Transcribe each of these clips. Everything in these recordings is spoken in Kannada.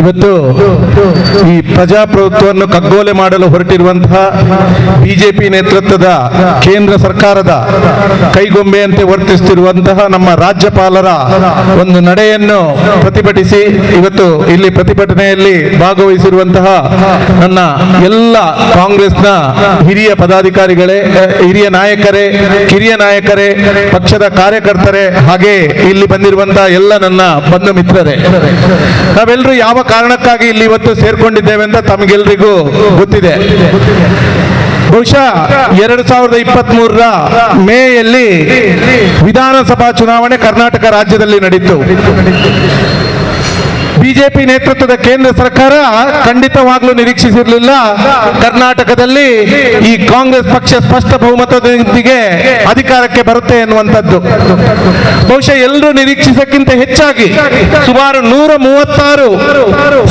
ಇವತ್ತು ಈ ಪ್ರಜಾಪ್ರಭುತ್ವವನ್ನು ಕಗ್ಗೋಲೆ ಮಾಡಲು ಹೊರಟಿರುವಂತಹ ಬಿಜೆಪಿ ನೇತೃತ್ವದ ಕೇಂದ್ರ ಸರ್ಕಾರದ ಕೈಗೊಂಬೆಯಂತೆ ವರ್ತಿಸುತ್ತಿರುವಂತಹ ನಮ್ಮ ರಾಜ್ಯಪಾಲರ ಒಂದು ನಡೆಯನ್ನು ಪ್ರತಿಭಟಿಸಿ ಇವತ್ತು ಇಲ್ಲಿ ಪ್ರತಿಭಟನೆಯಲ್ಲಿ ಭಾಗವಹಿಸಿರುವಂತಹ ನನ್ನ ಎಲ್ಲ ಕಾಂಗ್ರೆಸ್ನ ಹಿರಿಯ ಪದಾಧಿಕಾರಿಗಳೇ ಹಿರಿಯ ನಾಯಕರೇ, ಕಿರಿಯ ನಾಯಕರೇ, ಪಕ್ಷದ ಕಾರ್ಯಕರ್ತರೇ, ಹಾಗೆ ಇಲ್ಲಿ ಬಂದಿರುವಂತಹ ಎಲ್ಲ ನನ್ನ ಬಂಧು ಮಿತ್ರರೇ. ನಾವೆಲ್ಲರೂ ಯಾವ ಕಾರಣಕ್ಕಾಗಿ ಇಲ್ಲಿ ಇವತ್ತು ಸೇರ್ಕೊಂಡಿದ್ದೇವೆ ಅಂತ ತಮಗೆಲ್ಲರಿಗೂ ಗೊತ್ತಿದೆ. ಬಹುಶಃ ಎರಡು ಸಾವಿರದ ಇಪ್ಪತ್ತ್ ಮೂರರ ಮೇಯಲ್ಲಿ ವಿಧಾನಸಭಾ ಚುನಾವಣೆ ಕರ್ನಾಟಕ ರಾಜ್ಯದಲ್ಲಿ ನಡೀತು. ಬಿಜೆಪಿ ನೇತೃತ್ವದ ಕೇಂದ್ರ ಸರ್ಕಾರ ಖಂಡಿತವಾಗ್ಲೂ ನಿರೀಕ್ಷಿಸಿರಲಿಲ್ಲ. ಕರ್ನಾಟಕದಲ್ಲಿ ಈ ಕಾಂಗ್ರೆಸ್ ಪಕ್ಷ ಸ್ಪಷ್ಟ ಬಹುಮತದೊಂದಿಗೆ ಅಧಿಕಾರಕ್ಕೆ ಬರುತ್ತೆ ಎನ್ನುವಂಥದ್ದು. ಬಹುಶಃ ಎಲ್ಲರೂ ನಿರೀಕ್ಷಿಸಕ್ಕಿಂತ ಹೆಚ್ಚಾಗಿ ಸುಮಾರು ನೂರ ಮೂವತ್ತಾರು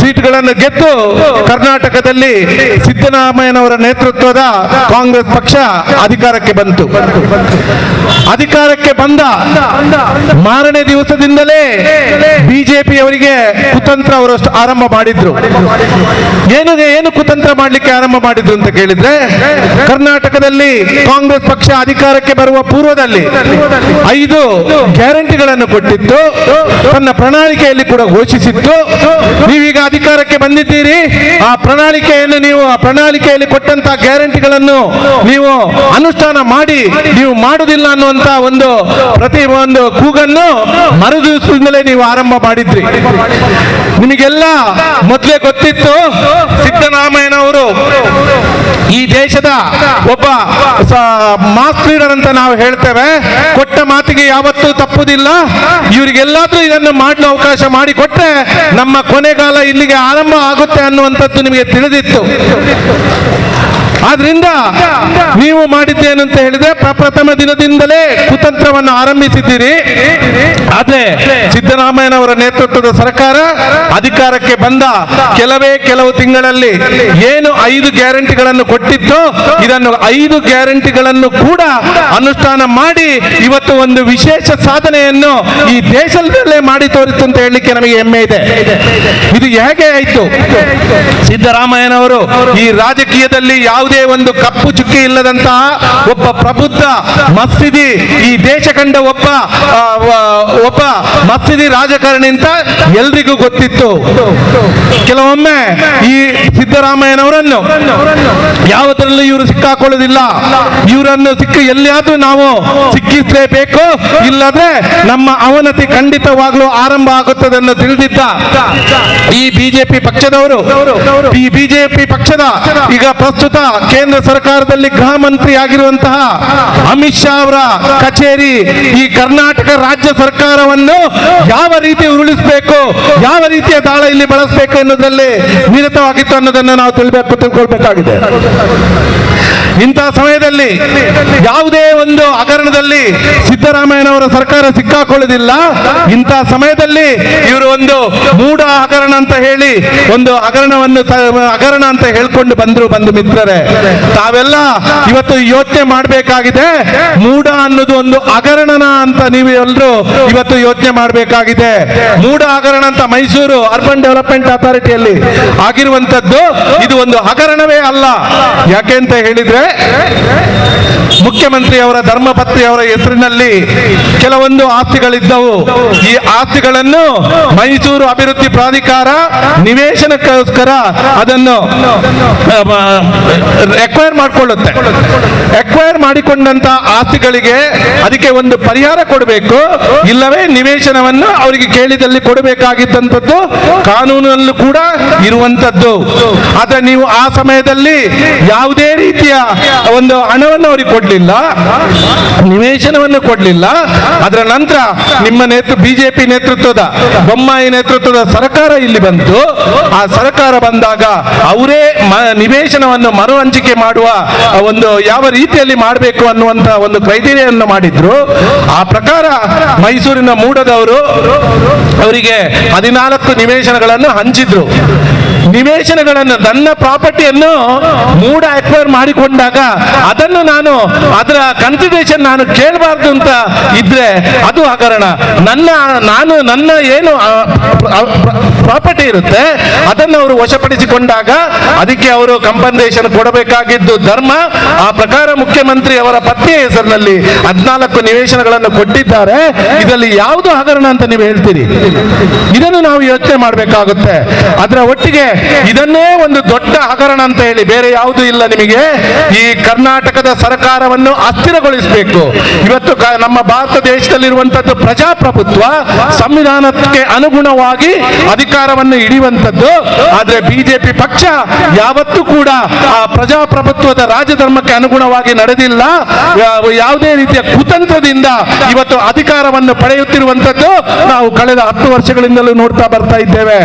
ಸೀಟ್ಗಳನ್ನು ಗೆದ್ದು ಕರ್ನಾಟಕದಲ್ಲಿ ಸಿದ್ದರಾಮಯ್ಯನವರ ನೇತೃತ್ವದ ಕಾಂಗ್ರೆಸ್ ಪಕ್ಷ ಅಧಿಕಾರಕ್ಕೆ ಬಂತು. ಅಧಿಕಾರಕ್ಕೆ ಬಂದ ಮಾರನೇ ದಿವಸದಿಂದಲೇ ಬಿಜೆಪಿ ಅವರಿಗೆ ಕುತಂತ್ರ ಅವರು ಆರಂಭ ಮಾಡಿದ್ರು. ಏನು ಏನು ಕುತಂತ್ರ ಮಾಡಲಿಕ್ಕೆ ಆರಂಭ ಮಾಡಿದ್ರು ಅಂತ ಕೇಳಿದ್ರೆ, ಕರ್ನಾಟಕದಲ್ಲಿ ಕಾಂಗ್ರೆಸ್ ಪಕ್ಷ ಅಧಿಕಾರಕ್ಕೆ ಬರುವ ಪೂರ್ವದಲ್ಲಿ ಐದು ಗ್ಯಾರಂಟಿಗಳನ್ನು ಕೊಟ್ಟಿತ್ತು. ತನ್ನ ಪ್ರಣಾಳಿಕೆಯಲ್ಲಿ ಕೂಡ ಘೋಷಿಸಿತ್ತು. ನೀವೀಗ ಅಧಿಕಾರಕ್ಕೆ ಬಂದಿದ್ದೀರಿ. ಆ ಪ್ರಣಾಳಿಕೆಯನ್ನು ನೀವು ಆ ಪ್ರಣಾಳಿಕೆಯಲ್ಲಿ ಕೊಟ್ಟಂತಹ ಗ್ಯಾರಂಟಿಗಳನ್ನು ನೀವು ಅನುಷ್ಠಾನ ಮಾಡಿ, ನೀವು ಮಾಡುವುದಿಲ್ಲ ಅನ್ನುವಂತ ಒಂದು ಪ್ರತಿ ಒಂದು ಕೂಗನ್ನು ಮರುದಿವಸದಿಂದಲೇ ನೀವು ಆರಂಭ ಮಾಡಿದ್ರಿ. ನಿಮಗೆಲ್ಲ ಮೊದಲೇ ಗೊತ್ತಿತ್ತು? ಸಿದ್ದರಾಮಯ್ಯನವರು. ಈ ದೇಶದ ಒಬ್ಬ ಮಾಸ್ ಲೀಡರ್ ಅಂತ ನಾವು ಹೇಳ್ತೇವೆ. ಕೊಟ್ಟ ಮಾತಿಗೆ ಯಾವತ್ತೂ ತಪ್ಪುದಿಲ್ಲ. ಇವರಿಗೆಲ್ಲಾದ್ರೂ ಇದನ್ನು ಮಾಡಲು ಅವಕಾಶ ಮಾಡಿಕೊಟ್ರೆ ನಮ್ಮ ಕೊನೆಗಾಲ ಇಲ್ಲಿಗೆ ಆರಂಭ ಆಗುತ್ತೆ ಅನ್ನುವಂಥದ್ದು ನಿಮಗೆ ತಿಳಿದಿತ್ತು. ಆದ್ರಿಂದ ನೀವು ಮಾಡಿದ್ದೇನಂತ ಹೇಳಿದ್ರೆ ಪ್ರಪ್ರಥಮ ದಿನದಿಂದಲೇ ಕುತಂತ್ರವನ್ನು ಆರಂಭಿಸಿದ್ದೀರಿ. ಆದ್ರೆ ಸಿದ್ದರಾಮಯ್ಯನವರ ನೇತೃತ್ವದ ಸರ್ಕಾರ ಅಧಿಕಾರಕ್ಕೆ ಬಂದ ಕೆಲವೇ ಕೆಲವು ತಿಂಗಳಲ್ಲಿ ಏನು ಐದು ಗ್ಯಾರಂಟಿಗಳನ್ನು ಕೊಟ್ಟಿತ್ತು ಇದನ್ನು ಐದು ಗ್ಯಾರಂಟಿಗಳನ್ನು ಕೂಡ ಅನುಷ್ಠಾನ ಮಾಡಿ ಇವತ್ತು ಒಂದು ವಿಶೇಷ ಸಾಧನೆಯನ್ನು ಈ ದೇಶದಲ್ಲೇ ಮಾಡಿ ತೋರಿತು ಅಂತ ಹೇಳಲಿಕ್ಕೆ ನಮಗೆ ಹೆಮ್ಮೆ ಇದೆ. ಇದು ಹೇಗೆ ಆಯ್ತು? ಸಿದ್ದರಾಮಯ್ಯನವರು ಈ ರಾಜಕೀಯದಲ್ಲಿ ಯಾವುದೇ ಒಂದು ಕಪ್ಪು ಚುಕ್ಕಿ ಇಲ್ಲದಂತಹ ಒಬ್ಬ ಪ್ರಬುದ್ಧ ಮಸ್ತಿದಿ ಈ ದೇಶ ಕಂಡ ಒಬ್ಬ ಒಬ್ಬ ಮಸ್ತಿದಿ ರಾಜಕಾರಣಿ ಅಂತ ಎಲ್ರಿಗೂ ಗೊತ್ತಿತ್ತು. ಕೆಲವೊಮ್ಮೆ ಈ ಸಿದ್ದರಾಮಯ್ಯನವರನ್ನು ಯಾವುದರಲ್ಲೂ ಇವರು ಸಿಕ್ಕಾಕೊಳ್ಳೋದಿಲ್ಲ. ಇವರನ್ನು ಸಿಕ್ಕ ಎಲ್ಲಿಯಾದ್ರೂ ನಾವು ಸಿಕ್ಕಿಸಲೇಬೇಕು. ಇಲ್ಲದ್ರೆ ನಮ್ಮ ಅವನತಿ ಖಂಡಿತವಾಗ್ಲೂ ಆರಂಭ ಆಗುತ್ತದೆ ಅನ್ನೋ ತಿಳಿದಿದ್ದ ಈ ಬಿಜೆಪಿ ಪಕ್ಷದವರು, ಈ ಬಿಜೆಪಿ ಪಕ್ಷದ ಈಗ ಪ್ರಸ್ತುತ ಕೇಂದ್ರ ಸರ್ಕಾರದಲ್ಲಿ ಗೃಹ ಮಂತ್ರಿ ಆಗಿರುವಂತಹ ಅಮಿತ್ ಶಾ ಅವರ ಕಚೇರಿ ಈ ಕರ್ನಾಟಕ ರಾಜ್ಯ ಸರ್ಕಾರವನ್ನು ಯಾವ ರೀತಿ ಉರುಳಿಸಬೇಕು, ಯಾವ ರೀತಿಯ ದಾಳ ಇಲ್ಲಿ ಬಳಸಬೇಕು ಎನ್ನುವುದರಲ್ಲಿ ನಿರತವಾಗಿತ್ತು ಅನ್ನೋದನ್ನು ನಾವು ತಿಳಿಬೇಕು, ತಿಳ್ಕೊಳ್ಬೇಕಾಗಿದೆ. ಇಂತಹ ಸಮಯದಲ್ಲಿ ಯಾವುದೇ ಒಂದು ಹಗರಣದಲ್ಲಿ ಸಿದ್ದರಾಮಯ್ಯನವರ ಸರ್ಕಾರ ಸಿಕ್ಕಾಕೊಳ್ಳೋದಿಲ್ಲ. ಇಂತಹ ಸಮಯದಲ್ಲಿ ಇವರು ಒಂದು ಮೂಢ ಹಗರಣ ಅಂತ ಹೇಳಿ, ಒಂದು ಹಗರಣವನ್ನು ಹಗರಣ ಅಂತ ಹೇಳ್ಕೊಂಡು ಬಂದ್ರು ಬಂದು ಮಿತ್ರರೇ. ತಾವೆಲ್ಲ ಇವತ್ತು ಯೋಚನೆ ಮಾಡಬೇಕಾಗಿದೆ. ಮೂಢ ಅನ್ನೋದು ಒಂದು ಹಗರಣನ ಅಂತ ನೀವು ಎಲ್ಲರೂ ಇವತ್ತು ಯೋಚನೆ ಮಾಡಬೇಕಾಗಿದೆ. ಮೂಢ ಹಗರಣ ಅಂತ ಮೈಸೂರು ಅರ್ಬನ್ ಡೆವಲಪ್ಮೆಂಟ್ ಅಥಾರಿಟಿಯಲ್ಲಿ ಆಗಿರುವಂತದ್ದು ಇದು ಒಂದು ಹಗರಣವೇ ಅಲ್ಲ. ಯಾಕೆ ಅಂತ ಹೇಳಿದ್ರೆ ಮುಖ್ಯಮಂತ್ರಿ ಅವರ ಧರ್ಮಪತ್ನಿ ಅವರ ಹೆಸರಿನಲ್ಲಿ ಕೆಲವೊಂದು ಆಸ್ತಿಗಳಿದ್ದವು. ಈ ಆಸ್ತಿಗಳನ್ನು ಮೈಸೂರು ಅಭಿವೃದ್ಧಿ ಪ್ರಾಧಿಕಾರ ನಿವೇಶನಕ್ಕೋಸ್ಕರ ಅದನ್ನು ಎಕ್ವೈರ್ ಮಾಡಿಕೊಳ್ಳುತ್ತೆ. ಎಕ್ವೈರ್ ಮಾಡಿಕೊಂಡಂತ ಆಸ್ತಿಗಳಿಗೆ ಅದಕ್ಕೆ ಒಂದು ಪರಿಹಾರ ಕೊಡಬೇಕು. ಇಲ್ಲವೇ ನಿವೇಶನವನ್ನು ಅವರಿಗೆ ಕೇಳಿದಲ್ಲಿ ಕೊಡಬೇಕಾಗಿದ್ದಂಥದ್ದು, ಕಾನೂನಲ್ಲೂ ಕೂಡ ಇರುವಂತದ್ದು ಆದ್ರೆ ನೀವು ಆ ಸಮಯದಲ್ಲಿ ಯಾವುದೇ ರೀತಿಯ ಒಂದು ಹಣವನ್ನು ಅವರಿಗೆ ಕೊಡಲಿಲ್ಲ, ನಿವೇಶನವನ್ನು ಕೊಡಲಿಲ್ಲ. ಅದರ ನಂತರ ನಿಮ್ಮ ನೇತೃ, ಬಿಜೆಪಿ ನೇತೃತ್ವದ, ಬೊಮ್ಮಾಯಿ ನೇತೃತ್ವದ ಸರ್ಕಾರ ಇಲ್ಲಿ ಬಂತು. ಆ ಸರ್ಕಾರ ಬಂದಾಗ ಅವರೇ ನಿವೇಶನವನ್ನು ಮರು ಹಂಚಿಕೆ ಮಾಡುವ ಒಂದು ಯಾವ ರೀತಿಯಲ್ಲಿ ಮಾಡಬೇಕು ಅನ್ನುವಂತ ಒಂದು ಕ್ರೈಟೀರಿಯನ್ನು ಮಾಡಿದ್ರು. ಆ ಪ್ರಕಾರ ಮೈಸೂರಿನ ಮೂಡದವರು ಅವರಿಗೆ ಹದಿನಾಲ್ಕು ನಿವೇಶನಗಳನ್ನು ಹಂಚಿದ್ರು. ನಿವೇಶನಗಳನ್ನು ನನ್ನ ಪ್ರಾಪರ್ಟಿಯನ್ನು ಮೂಡ ಅಕ್ವೈರ್ ಮಾಡಿಕೊಂಡಾಗ ಅದನ್ನು ನಾನು ಅದರ ಕನ್ಸಿಡರೇಷನ್ ನಾನು ಕೇಳಬಾರ್ದು ಅಂತ ಇದ್ರೆ ಅದು ಹಗರಣ. ನನ್ನ, ನಾನು, ನನ್ನ ಏನು ಪ್ರಾಪರ್ಟಿ ಇರುತ್ತೆ, ಅದನ್ನು ಅವರು ವಶಪಡಿಸಿಕೊಂಡಾಗ ಅದಕ್ಕೆ ಅವರು ಕಂಪನ್ಸೇಷನ್ ಕೊಡಬೇಕಾಗಿದ್ದು ಧರ್ಮ. ಆ ಪ್ರಕಾರ ಮುಖ್ಯಮಂತ್ರಿ ಅವರ ಪತ್ನಿಯ ಹೆಸರಿನಲ್ಲಿ ಹದಿನಾಲ್ಕು ನಿವೇಶನಗಳನ್ನು ಕೊಟ್ಟಿದ್ದಾರೆ. ಇದರಲ್ಲಿ ಯಾವುದು ಹಗರಣ ಅಂತ ನೀವು ಹೇಳ್ತೀರಿ? ಇದನ್ನು ನಾವು ಯೋಚನೆ ಮಾಡಬೇಕಾಗುತ್ತೆ. ಅದರ ಒಟ್ಟಿಗೆ ಇದನ್ನೇ ಒಂದು ದೊಡ್ಡ ಹಗರಣ ಅಂತ ಹೇಳಿ ಬೇರೆ ಯಾವುದೂ ಇಲ್ಲ ನಿಮಗೆ. ಈ ಕರ್ನಾಟಕದ ಸರ್ಕಾರವನ್ನು ಅಸ್ಥಿರಗೊಳಿಸಬೇಕು. ಇವತ್ತು ನಮ್ಮ ಭಾರತ ದೇಶದಲ್ಲಿರುವಂತದ್ದು ಪ್ರಜಾಪ್ರಭುತ್ವ ಸಂವಿಧಾನಕ್ಕೆ ಅನುಗುಣವಾಗಿ ಅಧಿಕಾರವನ್ನು ಹಿಡಿಯುವಂಥದ್ದು. ಆದ್ರೆ ಬಿಜೆಪಿ ಪಕ್ಷ ಯಾವತ್ತೂ ಕೂಡ ಆ ಪ್ರಜಾಪ್ರಭುತ್ವದ ರಾಜಧರ್ಮಕ್ಕೆ ಅನುಗುಣವಾಗಿ ನಡೆದಿಲ್ಲ. ಯಾವುದೇ ರೀತಿಯ ಕುತಂತ್ರದಿಂದ ಇವತ್ತು ಅಧಿಕಾರವನ್ನು ಪಡೆಯುತ್ತಿರುವಂತದ್ದು ನಾವು ಕಳೆದ ಹತ್ತು ವರ್ಷಗಳಿಂದಲೂ ನೋಡ್ತಾ ಬರ್ತಾ ಇದ್ದೇವೆ.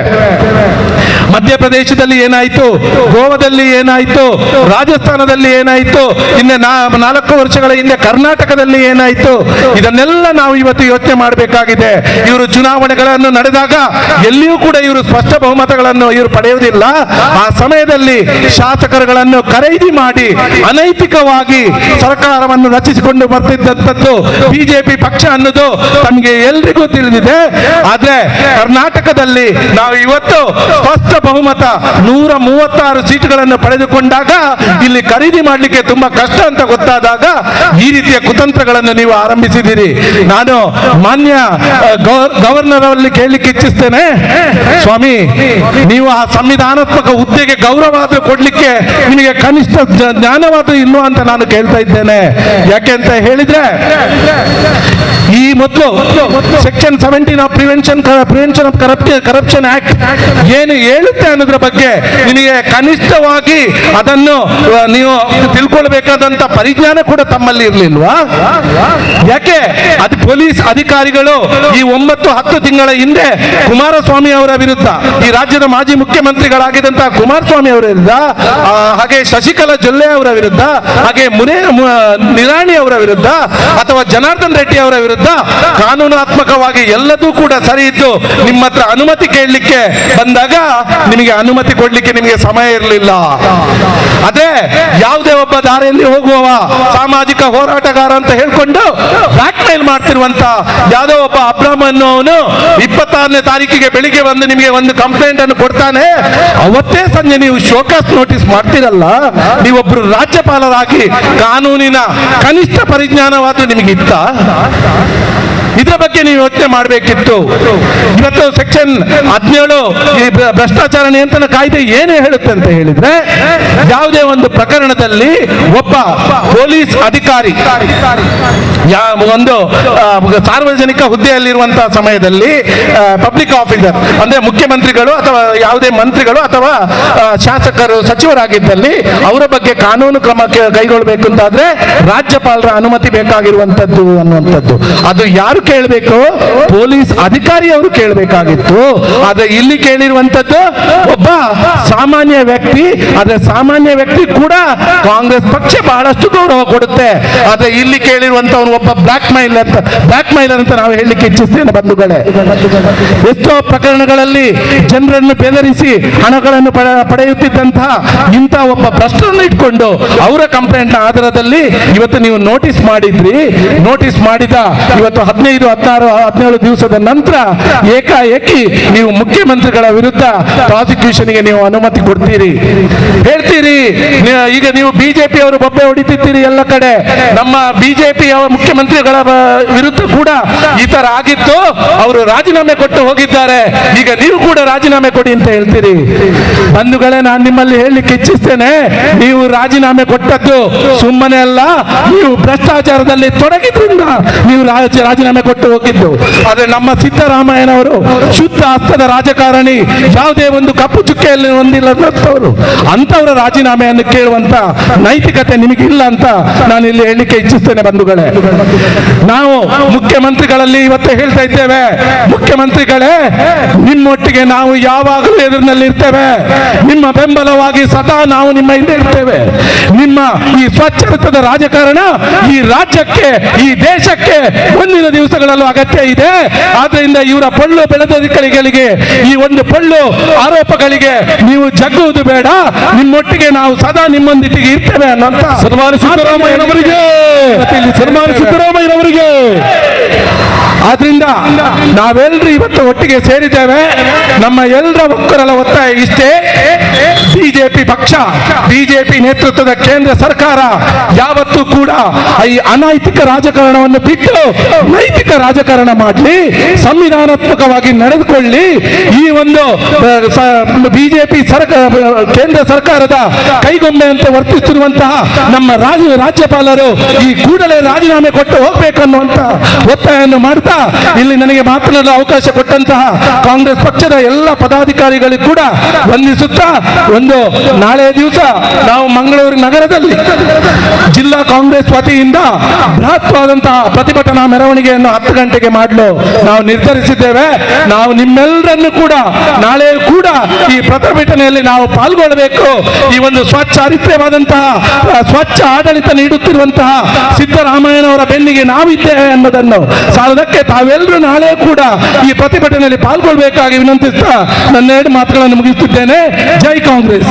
ಮಧ್ಯಪ್ರದೇಶದಲ್ಲಿ ಏನಾಯ್ತು? ಗೋವಾದಲ್ಲಿ ಏನಾಯ್ತು? ರಾಜಸ್ಥಾನದಲ್ಲಿ ಏನಾಯ್ತು? ಹಿಂದೆ ನಾ- ನಾಲ್ಕು ವರ್ಷಗಳ ಹಿಂದೆ ಕರ್ನಾಟಕದಲ್ಲಿ ಏನಾಯ್ತು? ಇದನ್ನೆಲ್ಲ ನಾವು ಇವತ್ತು ಯೋಚನೆ ಮಾಡಬೇಕಾಗಿದೆ. ಇವರು ಚುನಾವಣೆಗಳನ್ನು ನಡೆದಾಗ ಎಲ್ಲಿಯೂ ಕೂಡ ಇವರು ಸ್ಪಷ್ಟ ಬಹುಮತಗಳನ್ನು ಇವರು ಪಡೆಯುವುದಿಲ್ಲ. ಆ ಸಮಯದಲ್ಲಿ ಶಾಸಕರುಗಳನ್ನು ಖರೀದಿ ಮಾಡಿ ಅನೈತಿಕವಾಗಿ ಸರ್ಕಾರವನ್ನು ರಚಿಸಿಕೊಂಡು ಬರ್ತಿದ್ದಂಥದ್ದು ಬಿಜೆಪಿ ಪಕ್ಷ ಅನ್ನೋದು ತಮಗೆ ಎಲ್ರಿಗೂ ತಿಳಿದಿದೆ. ಆದ್ರೆ ಕರ್ನಾಟಕದಲ್ಲಿ ನಾವು ಇವತ್ತು ಸ್ಪಷ್ಟ ಬಹುಮತ ನೂರ ಮೂವತ್ತಾರು ಸೀಟುಗಳನ್ನು ಪಡೆದುಕೊಂಡಾಗ ಇಲ್ಲಿ ಖರೀದಿ ಮಾಡಲಿಕ್ಕೆ ತುಂಬಾ ಕಷ್ಟ ಅಂತ ಗೊತ್ತಾದಾಗ ಈ ರೀತಿಯ ಕುತಂತ್ರಗಳನ್ನು ನೀವು ಆರಂಭಿಸಿದ್ದೀರಿ. ನಾನು ಮಾನ್ಯ ಗವರ್ನರ್ ಅವರಲ್ಲಿ ಕೇಳಲಿಕ್ಕೆ ಇಚ್ಛಿಸ್ತೇನೆ. ಸ್ವಾಮಿ, ನೀವು ಆ ಸಂವಿಧಾನಾತ್ಮಕ ಹುದ್ದೆಗೆ ಗೌರವ ಕೊಡ್ಲಿಕ್ಕೆ ಕನಿಷ್ಠ ಜ- ಜ್ಞಾನವಾದ ಇಲ್ವಾ ಅಂತ ನಾನು ಕೇಳ್ತಾ ಇದ್ದೇನೆ. ಯಾಕೆ ಅಂತ ಹೇಳಿದ್ರೆ, ಈ ಮೊದಲು section seventeen of prevention prevention of corruption act ಏನು ಹೇಳುತ್ತೆ ಅನ್ನೋದ್ರ ಬಗ್ಗೆ ನಿಮಗೆ ಕನಿಷ್ಠವಾಗಿ ಅದನ್ನು ನೀವು ತಿಳ್ಕೊಳ್ಬೇಕಾದಂತ ಪರಿಜ್ಞಾನ ಕೂಡ ತಮ್ಮಲ್ಲಿ ಇರಲಿಲ್ವಾ? ಯಾಕೆ? ಅದು ಪೊಲೀಸ್ ಅಧಿಕಾರಿಗಳು ಈ ಒಂಬತ್ತು ಹತ್ತು ತಿಂಗಳ ಹಿಂದೆ ಕುಮಾರಸ್ವಾಮಿ ಅವರ ವಿರುದ್ಧ, ಈ ರಾಜ್ಯದ ಮಾಜಿ ಮುಖ್ಯಮಂತ್ರಿಗಳಾಗಿದ್ದಂತಹ ಕುಮಾರಸ್ವಾಮಿ ಅವರ ವಿರುದ್ಧ ಹಾಗೆ ಶಶಿಕಲಾ ಜೊಲ್ಲೆ ಅವರ ವಿರುದ್ಧ, ಹಾಗೆ ಮುನೇ ನಿರಾಣಿ ಅವರ ವಿರುದ್ಧ, ಅಥವಾ ಜನಾರ್ದನ್ ರೆಡ್ಡಿ ಅವರ ವಿರುದ್ಧ ಕಾನೂನಾತ್ಮಕವಾಗಿ ಎಲ್ಲದೂ ಕೂಡ ಸರಿ ಇದ್ದು ನಿಮ್ಮ ಹತ್ರ ಅನುಮತಿ ಕೇಳಲಿಕ್ಕೆ ಬಂದಾಗ ನಿಮಗೆ ಅನುಮತಿ ಕೊಡ್ಲಿಕ್ಕೆ ನಿಮಗೆ ಸಮಯ ಇರಲಿಲ್ಲ. ಅದೇ ಯಾವುದೇ ಒಬ್ಬ ದಾರಿಯಲ್ಲಿ ಹೋಗುವವ ಸಾಮಾಜಿಕ ಹೋರಾಟಗಾರ ಅಂತ ಹೇಳ್ಕೊಂಡು ಬ್ಲಾಕ್ ಮೇಲ್ ಮಾಡ್ತಿರುವಂತ ಯಾವುದೋ ಒಬ್ಬ ಅಬ್ರಾಮ್ ಅನ್ನೋವನು ಇಪ್ಪತ್ತಾರನೇ ತಾರೀಕಿಗೆ ಬೆಳಿಗ್ಗೆ ಬಂದು ನಿಮಗೆ ಒಂದು ಕಂಪ್ಲೇಂಟ್ ಅನ್ನು ಕೊಡ್ತಾನೆ. ಅವತ್ತೇ ಸಂಜೆ ನೀವು ಶೋಕಾಸ್ ನೋಟಿಸ್ ಮಾಡ್ತಿರಲ್ಲ, ನೀವೊಬ್ರು ರಾಜ್ಯಪಾಲರಾಗಿ ಕಾನೂನಿನ ಕನಿಷ್ಠ ಪರಿಜ್ಞಾನವಾದ್ರೂ ನಿಮಗಿತ್ತ? ಇದರ ಬಗ್ಗೆ ನೀವು ಯೋಚನೆ ಮಾಡಬೇಕಿತ್ತು. ಇವತ್ತು ಸೆಕ್ಷನ್ ಹದಿನೇಳು ಈ ಭ್ರ- ಭ್ರಷ್ಟಾಚಾರ ನಿಯಂತ್ರಣ ಕಾಯ್ದೆ ಏನು ಹೇಳುತ್ತೆ ಅಂತ ಹೇಳಿದ್ರೆ, ಯಾವುದೇ ಒಂದು ಪ್ರಕರಣದಲ್ಲಿ ಒಬ್ಬ ಪೊಲೀಸ್ ಅಧಿಕಾರಿ ಒಂದು ಸಾರ್ವಜನಿಕ ಹುದ್ದೆಯಲ್ಲಿರುವಂತಹ ಸಮಯದಲ್ಲಿ ಪಬ್ಲಿಕ್ ಆಫೀಸರ್ ಅಂದ್ರೆ ಮುಖ್ಯಮಂತ್ರಿಗಳು ಅಥವಾ ಯಾವುದೇ ಮಂತ್ರಿಗಳು ಅಥವಾ ಶಾಸಕರು, ಸಚಿವರಾಗಿದ್ದಲ್ಲಿ ಅವರ ಬಗ್ಗೆ ಕಾನೂನು ಕ್ರಮ ಕೈಗೊಳ್ಳಬೇಕು ಅಂತಾದ್ರೆ ರಾಜ್ಯಪಾಲರ ಅನುಮತಿ ಬೇಕಾಗಿರುವಂತದ್ದು ಅನ್ನುವಂಥದ್ದು. ಅದು ಯಾರು ಕೇಳಬೇಕು? ಪೊಲೀಸ್ ಅಧಿಕಾರಿ ಅವರು ಕೇಳಬೇಕಾಗಿತ್ತು. ಆದ್ರೆ ಇಲ್ಲಿ ಕೇಳಿರುವಂತದ್ದು ಒಬ್ಬ ಸಾಮಾನ್ಯ ವ್ಯಕ್ತಿ, ಆದ್ರೆ ಸಾಮಾನ್ಯ ವ್ಯಕ್ತಿ ಕೂಡ ಕಾಂಗ್ರೆಸ್ ಪಕ್ಷ ಬಹಳಷ್ಟು ಗೌರವ ಕೊಡುತ್ತೆ. ಆದ್ರೆ ಇಲ್ಲಿ ಕೇಳಿರುವಂತವನು ಒಬ್ಬ ಬ್ಲಾಕ್ ಮೈಲ್ ಅಂತ ಬ್ಲಾಕ್ ಮೈಲ್ ಅಂತ ನಾವು ಹೇಳಲಿಕ್ಕೆ ಇಚ್ಛಿಸ್ತೇನೆ ಬಂಧುಗಳೇ. ಎಷ್ಟೋ ಪ್ರಕರಣಗಳಲ್ಲಿ ಜನರನ್ನು ಬೆದರಿಸಿ ಹಣಗಳನ್ನು ಪಡೆ- ಪಡೆಯುತ್ತಿದ್ದಂತಹ ಇಂಥ ಒಬ್ಬ ಭ್ರಷ್ಟರನ್ನು ಇಟ್ಕೊಂಡು ಅವರ ಕಂಪ್ಲೇಂಟ್ ಆಧಾರದಲ್ಲಿ ಇವತ್ತು ನೀವು ನೋಟಿಸ್ ಮಾಡಿದ್ರಿ. ನೋಟಿಸ್ ಮಾಡಿದ ಇವತ್ತು ಹದಿನೈದು ಹದಿನಾರು, ಹದಿನೇಳು ದಿವಸದ ನಂತರ ಏಕಾಏಕಿ ನೀವು ಮುಖ್ಯಮಂತ್ರಿಗಳ ವಿರುದ್ಧ ಪ್ರಾಸಿಕ್ಯೂಷನ್ಗೆ ನೀವು ಅನುಮತಿ ಕೊಡ್ತೀರಿ. ಹೇಳ್ತೀರಿ ಈಗ ನೀವು ಬಿಜೆಪಿ ಅವರು ಬೊಬ್ಬೆ ಹೊಡಿತಿದ್ದೀರಿ ಎಲ್ಲ ಕಡೆ. ನಮ್ಮ ಬಿಜೆಪಿ ಮುಖ್ಯಮಂತ್ರಿಗಳ ವಿರುದ್ಧ ಕೂಡ ಈ ತರ ಆಗಿತ್ತು. ಅವರು ರಾಜೀನಾಮೆ ಕೊಟ್ಟು ಹೋಗಿದ್ದಾರೆ. ಈಗ ನೀವು ಕೂಡ ರಾಜೀನಾಮೆ ಕೊಡಿ ಅಂತ ಹೇಳ್ತೀರಿ. ಬಂಧುಗಳೇ, ನಾನು ನಿಮ್ಮಲ್ಲಿ ಹೇಳಲಿಕ್ಕೆ ಇಚ್ಛಿಸ್ತೇನೆ. ನೀವು ರಾಜೀನಾಮೆ ಕೊಟ್ಟದ್ದು ಸುಮ್ಮನೆ ಅಲ್ಲ, ನೀವು ಭ್ರಷ್ಟಾಚಾರದಲ್ಲಿ ತೊಡಗಿದ್ರಿಂದ ನೀವು ರಾಜ- ರಾಜೀನಾಮೆ ಕೊಟ್ಟು ಹೋಗಿದ್ದು ಆದ್ರೆ ನಮ್ಮ ಸಿದ್ದರಾಮಯ್ಯನವರು ಶುದ್ಧ ಹಸ್ತದ ರಾಜಕಾರಣಿ, ಯಾವುದೇ ಒಂದು ಕಪ್ಪು ಚುಕ್ಕೆಯಲ್ಲಿ ಹೊಂದಿಲ್ಲದವರು ಅಂತವರ ರಾಜೀನಾಮೆಯನ್ನು ಕೇಳುವಂತ ನೈತಿಕತೆ ನಿಮಗೆ ಇಲ್ಲ ಅಂತ ನಾನು ಇಲ್ಲಿ ಹೇಳಲಿಕ್ಕೆ ಇಚ್ಛಿಸ್ತೇನೆ ಬಂಧುಗಳೇ. ನಾವು ಮುಖ್ಯಮಂತ್ರಿಗಳಲ್ಲಿ ಇವತ್ತು ಹೇಳ್ತಾ ಇದ್ದೇವೆ, ಮುಖ್ಯಮಂತ್ರಿಗಳೇ, ನಿಮ್ಮೊಟ್ಟಿಗೆ ನಾವು ಯಾವಾಗಲೂ ಎದುರಿನಲ್ಲಿ ಇರ್ತೇವೆ. ನಿಮ್ಮ ಬೆಂಬಲವಾಗಿ ಸದಾ ನಾವು ನಿಮ್ಮ ಹಿಂದೆ ಇರ್ತೇವೆ. ನಿಮ್ಮ ಈ ಸ್ವಚ್ಛತದ ರಾಜಕಾರಣ ಈ ರಾಜ್ಯಕ್ಕೆ, ಈ ದೇಶಕ್ಕೆ, ಮುಂದಿನ ದಿವಸ ದಿವಸಗಳಲ್ಲೂ ಅಗತ್ಯ ಇದೆ. ಆದ್ರಿಂದ ಇವರ ಪಳ್ಳು ಬೆಳೆದಧಿಕಾರಿಗಳಿಗೆ ಈ ಒಂದು ಪಳ್ಳು ಆರೋಪಗಳಿಗೆ ನೀವು ಜಗ್ಗುವುದು ಬೇಡ. ನಿಮ್ಮೊಟ್ಟಿಗೆ ನಾವು ಸದಾ ನಿಮ್ಮೊಂದಿಗೆ ಇರ್ತೇವೆ ಅನ್ನೋಂತ ಸನ್ಮಾನ ಸಿದ್ದರಾಮಯ್ಯನವರಿಗೆ. ಸನ್ಮಾನ ಸಿದ್ದರಾಮಯ್ಯನವರಿಗೆ. ಆದ್ರಿಂದ ನಾವೆಲ್ಲರೂ ಇವತ್ತು ಒಟ್ಟಿಗೆ ಸೇರಿದ್ದೇವೆ. ನಮ್ಮ ಎಲ್ಲರ ಒಕ್ಕರಲ ಒತ್ತಾಯ ಇಷ್ಟೇ. ಬಿಜೆಪಿ ಪಕ್ಷ, ಬಿಜೆಪಿ ನೇತೃತ್ವದ ಕೇಂದ್ರ ಸರ್ಕಾರ ಯಾವತ್ತೂ ಕೂಡ ಈ ಅನೈತಿಕ ರಾಜಕಾರಣವನ್ನು ಬಿಟ್ಟು ನೈತಿಕ ರಾಜಕಾರಣ ಮಾಡಲಿ, ಸಂವಿಧಾನಾತ್ಮಕವಾಗಿ ನಡೆದುಕೊಳ್ಳಿ. ಈ ಒಂದು ಬಿಜೆಪಿ ಸರ್ಕಾರ ಕೇಂದ್ರ ಸರ್ಕಾರದ ಕೈಗೊಂಬೆ ಅಂತ ವರ್ತಿಸುತ್ತಿರುವಂತಹ ನಮ್ಮ ರಾಜ್ಯ ರಾಜ್ಯಪಾಲರು ಈ ಕೂಡಲೇ ರಾಜೀನಾಮೆ ಕೊಟ್ಟು ಹೋಗ್ಬೇಕನ್ನುವಂತ ಒತ್ತಾಯವನ್ನು ಮಾಡ್ತಾ ಇಲ್ಲಿ ನನಗೆ ಮಾತನಾಡಲು ಅವಕಾಶ ಕೊಟ್ಟಂತಹ ಕಾಂಗ್ರೆಸ್ ಪಕ್ಷದ ಎಲ್ಲ ಪದಾಧಿಕಾರಿಗಳಿಗೂ ಕೂಡ ವಂದಿಸುತ್ತಾ ಒಂದು ನಾಳೆ ದಿವಸ ನಾವು ಮಂಗಳೂರು ನಗರದಲ್ಲಿ ಜಿಲ್ಲಾ ಕಾಂಗ್ರೆಸ್ ವತಿಯಿಂದ ಬೃಹತ್ವಾದಂತಹ ಪ್ರತಿಭಟನಾ ಮೆರವಣಿಗೆಯನ್ನು ಹತ್ತು ಗಂಟೆಗೆ ಮಾಡಲು ನಾವು ನಿರ್ಧರಿಸಿದ್ದೇವೆ. ನಾವು ನಿಮ್ಮೆಲ್ಲರನ್ನು ಕೂಡ ನಾಳೆ ಕೂಡ ಈ ಪ್ರತಿಭಟನೆಯಲ್ಲಿ ನಾವು ಪಾಲ್ಗೊಳ್ಳಬೇಕು. ಈ ಒಂದು ಸ್ವಚ್ಛಾರಿತ್ರ್ಯವಾದಂತಹ ಆ, ಸ್ವಚ್ಛ ಆಡಳಿತ ನೀಡುತ್ತಿರುವಂತಹ ಸಿದ್ದರಾಮಯ್ಯನವರ ಬೆನ್ನಿಗೆ ನಾವಿದ್ದೇವೆ ಅನ್ನೋದನ್ನು ಸಾಲದಕ್ಕೆ ತಾವೆಲ್ಲರೂ ನಾಳೆ ಕೂಡ ಈ ಪ್ರತಿಭಟನೆಯಲ್ಲಿ ಪಾಲ್ಗೊಳ್ಳಬೇಕಾಗಿ ವಿನಂತಿಸ್ತಾ ನನ್ನ ಎರಡು ಮಾತುಗಳನ್ನು ಮುಗಿಸುತ್ತಿದ್ದೇನೆ. ಜೈ ಕಾಂಗ್ರೆಸ್. Londres.